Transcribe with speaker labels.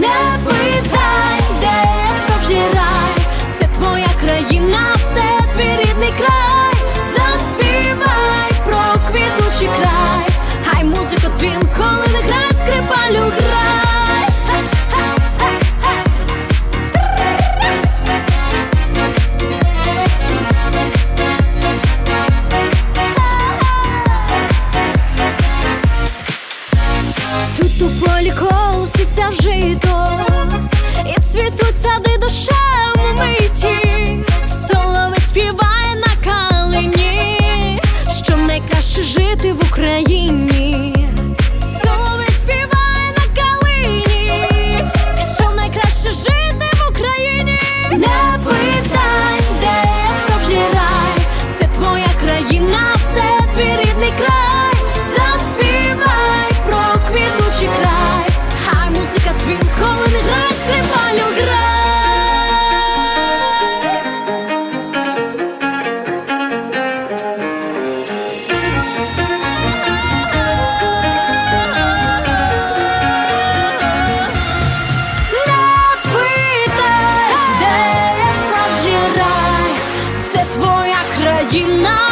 Speaker 1: now полі колоситься жито, і цвітуть сади душем миті, солови співає на калині, що найкраще жити в Україні. їм на.